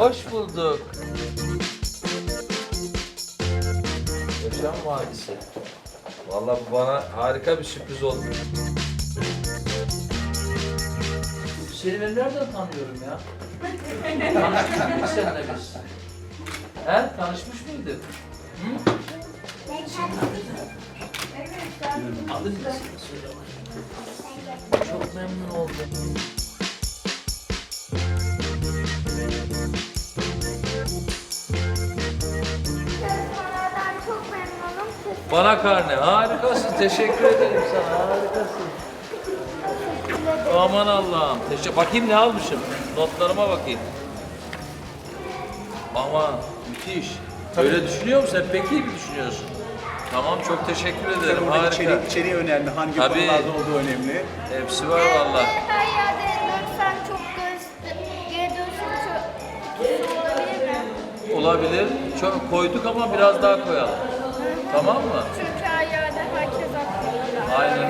Hoş bulduk. Yaşam Vadisi. Vallahi bu bana harika bir sürpriz oldu. Seni ben nereden tanıyorum ya? Tanışmış mıydık seninle biz? He? Tanışmış mıydık? Hı? Adın ne? Söyle bakayım. Çok memnun oldum. Bana karne. Harikasın. Teşekkür ederim sana. Harikasın. Aman Allah'ım. Teşekkür. Bakayım ne almışım. Notlarıma bakayım. Aman müthiş. Öyle düşünüyor musun? Sen pek iyi mi düşünüyorsun? Tamam çok teşekkür ederim. Tabii burada Harika. içerik, içeriği önemli, hangi Tabii. konularda olduğu önemli. Hepsi var valla. Her yerde lütfen çok göster. Geri dönüşüm çok olabilir mi? Olabilir. Çok koyduk ama biraz daha koyalım. Tamam mı? Çünkü yerde herkes aklında. Aynen